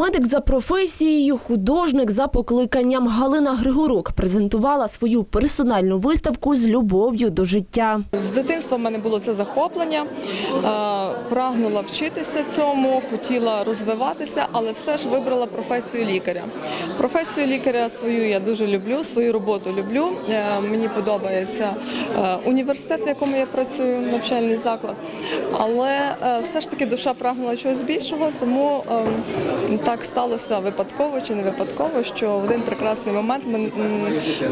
Медик за професією, художник за покликанням Галина Григорук презентувала свою персональну виставку з любов'ю до життя. З дитинства в мене було це захоплення, е, прагнула вчитися цьому, хотіла розвиватися, але все ж вибрала професію лікаря. Професію лікаря свою я дуже люблю, свою роботу люблю. Е, Мені подобається е, університет, в якому я працюю, навчальний заклад. Але все ж таки душа прагнула чогось більшого, тому е, так сталося випадково чи не випадково, що в один прекрасний момент мен-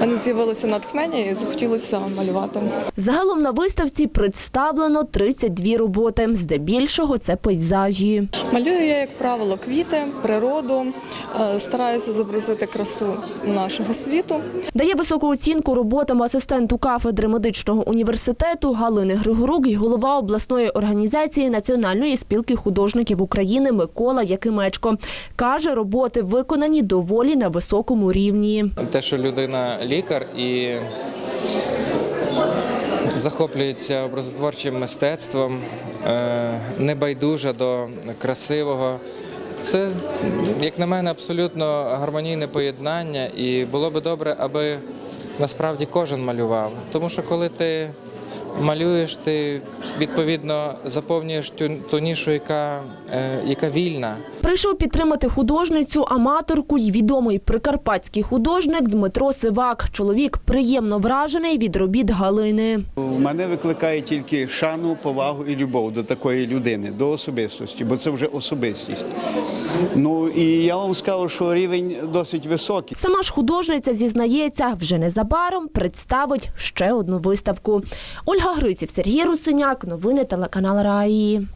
мене з'явилося натхнення і захотілося малювати. Загалом на виставці представлено 32 роботи. Здебільшого це пейзажі. Малюю я, як правило, квіти, природу, е, стараюся зобразити красу нашого світу. Дає високу оцінку роботам асистенту кафедри медичного університету Галини Григорук і голова обласної організації Національної спілки художників України Микола Якимечко. Каже, роботи виконані доволі на високому рівні. Те, що людина лікар і захоплюється образотворчим мистецтвом, е, небайдужа до красивого. Це, як на мене, абсолютно гармонійне поєднання, і було би добре, аби насправді кожен малював. Тому що коли ти малюєш, ти відповідно заповнюєш ту, ту нішу, яка, е, яка вільна. Прийшов підтримати художницю, аматорку й відомий прикарпатський художник Дмитро Сивак. Чоловік приємно вражений від робіт Галини. В мене викликає тільки шану, повагу і любов до такої людини, до особистості, бо це вже особистість. Ну і я вам скажу, що рівень досить високий. Сама ж художниця зізнається, вже незабаром представить ще одну виставку. Ольга Гриців, Сергій Русиняк, новини телеканал Раї.